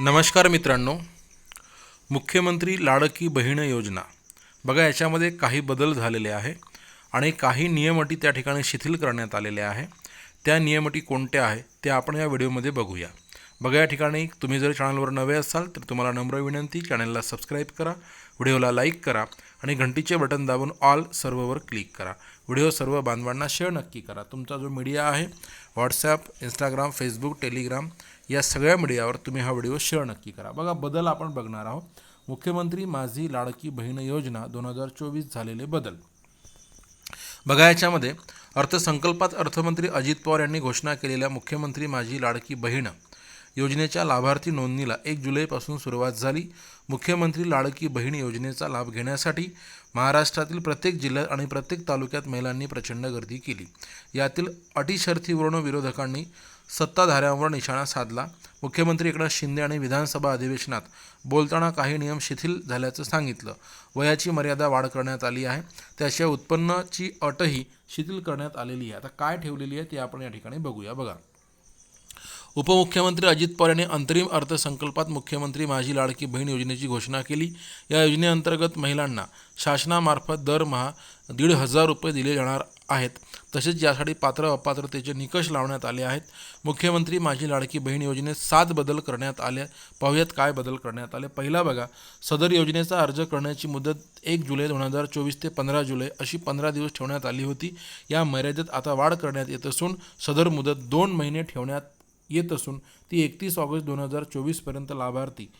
नमस्कार मित्रांनो. मुख्यमंत्री लाडकी बहीण योजना. बघा याच्यामध्ये काही बदल झालेले आहे आणि काही नियमटी त्या ठिकाणी शिथिल करण्यात आलेले आहे. त्या नियमटी कोणत्या आहे त्या आपण या व्हिडिओमध्ये बघूया. बघा या ठिकाणी तुम्ही जर चॅनलवर नवे असाल तर तुम्हाला नम्र विनंती चॅनलला सबस्क्राईब करा व्हिडिओला लाईक करा आणि घंटीचे बटन दाबून ऑल सर्ववर क्लिक करा. व्हिडिओ सर्व बांधवांना शेअर नक्की करा. तुमचा जो मीडिया आहे व्हॉट्सॲप इंस्टाग्राम फेसबुक टेलिग्राम या सगळ्या मीडियावर तुम्ही हा व्हिडिओ शेअर नक्की करा. बघा बदल आपण बघणार आहोत. मुख्यमंत्री माझी लाडकी बहीण योजना दोन हजार चोवीस झालेले बदल. बघा याच्यामध्ये अर्थसंकल्पात अर्थमंत्री अजित पवार यांनी घोषणा केलेल्या मुख्यमंत्री माझी लाडकी बहीण योजनेच्या लाभार्थी नोंदणीला एक जुलैपासून सुरुवात झाली. मुख्यमंत्री लाडकी बहीण योजनेचा लाभ घेण्यासाठी महाराष्ट्रातील प्रत्येक जिल्ह्यात आणि प्रत्येक तालुक्यात महिलांनी प्रचंड गर्दी केली. यातील अटीशर्थीवर्ण विरोधकांनी सत्ताधाऱ्यांवर निशाणा साधला. मुख्यमंत्री एकनाथ शिंदे आणि विधानसभा अधिवेशनात बोलताना काही नियम शिथिल झाल्याचं सांगितलं. वयाची मर्यादा वाढ करण्यात आली आहे. त्याशिवाय उत्पन्नाची अटही शिथिल करण्यात आलेली आहे. आता काय ठेवलेली आहे ते आपण या ठिकाणी बघूया. बघा. उपमुख्यमंत्री अजित पवार यांनी अंतरिम अर्थसंकल्पात मुख्यमंत्री माझी लाडकी बहीण योजनेची घोषणा केली. या योजनेअंतर्गत महिलांना शासनामार्फत दरमहा दीड हजार रुपये दिले जाणार आहेत. तसेच यासाठी पात्र अपात्रतेचे निकष लावण्यात आले आहेत. मुख्यमंत्री माझी लाडकी बहीण योजनेत सात बदल करण्यात आले पाहुयात काय बदल करण्यात आले. पहिला बघा सदर योजनेचा अर्ज करण्याची मुदत एक जुलै दोन हजार चोवीस ते पंधरा जुलै अशी पंधरा दिवस ठेवण्यात आली होती. या मर्यादेत आता वाढ करण्यात येत असून सदर मुदत दोन महिने ठेवण्यात येत असून ती एकतीस ऑगस्ट दोन हजार चोवीसपर्यंत लाभार्थी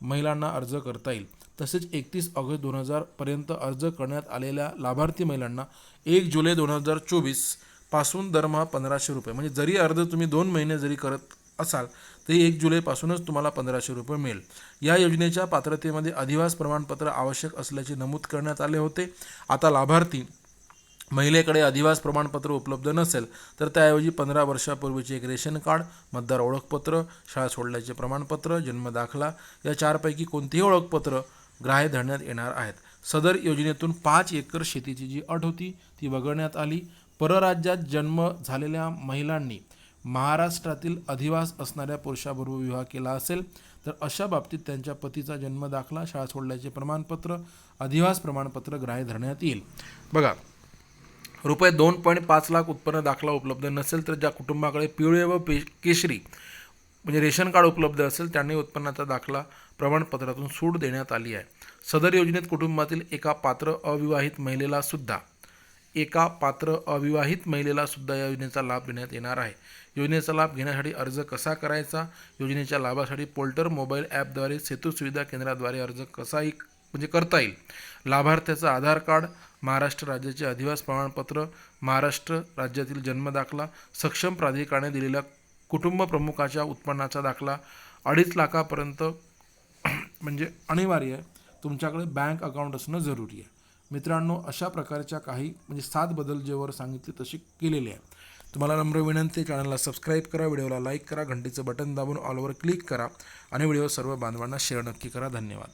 महिलांना अर्ज करता येईल. तसेच एकतीस ऑगस्ट दोन हजारपर्यंत अर्ज करण्यात आलेल्या लाभार्थी महिलांना एक जुलै दोन हजार चोवीसपासून दरमहा पंधराशे रुपये म्हणजे जरी अर्ज तुम्ही दोन महिने जरी करत असाल तरी एक जुलैपासूनच तुम्हाला पंधराशे रुपये मिळेल. या योजनेच्या पात्रतेमध्ये अधिवास प्रमाणपत्र आवश्यक असल्याचे नमूद करण्यात आले होते. आता लाभार्थी महिलेकडे अधिवास प्रमाणपत्र उपलब्ध नसेल तर त्याऐवजी पंधरा वर्षापूर्वीचे एक रेशन कार्ड मतदार ओळखपत्र शाळा सोडल्याचे प्रमाणपत्र जन्मदाखला या चारपैकी कोणतेही ओळखपत्र ग्राह्य धरण्यात येणार आहेत. सदर योजनेतून पाच एकर शेतीची जी अट होती ती वगळण्यात आली. परराज्यात जन्म झालेल्या महिलांनी महाराष्ट्रातील अधिवास असणाऱ्या पुरुषाबरोबर विवाह केला असेल तर अशा बाबतीत त्यांच्या पतीचा जन्म दाखला शाळा सोडल्याचे प्रमाणपत्र अधिवास प्रमाणपत्र ग्राह्य धरण्यात येईल. बघा रुपये दोन पॉईंट पाच लाख उत्पन्न दाखला उपलब्ध नसेल तर ज्या कुटुंबाकडे पिवळे व पे केशरी म्हणजे रेशन कार्ड उपलब्ध असेल त्यांनी उत्पन्नाचा दाखला प्रमाणपत्रातून सूट देण्यात आली आहे. सदर योजनेत कुटुंबातील एका पात्र अविवाहित महिलेला सुद्धा एका पात्र अविवाहित महिलेला सुद्धा या योजनेचा लाभ देण्यात येणार आहे. योजनेचा लाभ घेण्यासाठी अर्ज कसा करायचा? योजनेच्या लाभासाठी पोल्टर मोबाईल ॲपद्वारे सेतू सुविधा केंद्राद्वारे अर्ज कसाही म्हणजे करता येईल. लाभार्थ्याचं आधार कार्ड महाराष्ट्र राज्याचे अधिवास प्रमाणपत्र महाराष्ट्र राज्यातील जन्मदाखला सक्षम प्राधिकरणाने दिलेल्या कुटुंब प्रमुखाच्या उत्पन्नाचा दाखला अडीच लाखापर्यंत म्हणजे अनिवार्य तुमच्याकडे बँक अकाउंट असणं जरुरी आहे. मित्रांनो अशा प्रकारच्या काही म्हणजे सात बदल जेवर सांगितले तसे केलेले आहे तुम्हाला नम्र विनंती चॅनलला सबस्क्राईब करा व्हिडिओला लाईक करा घंटीचं बटन दाबून ऑलवर क्लिक करा आणि व्हिडिओ सर्व बांधवांना शेअर नक्की करा. धन्यवाद.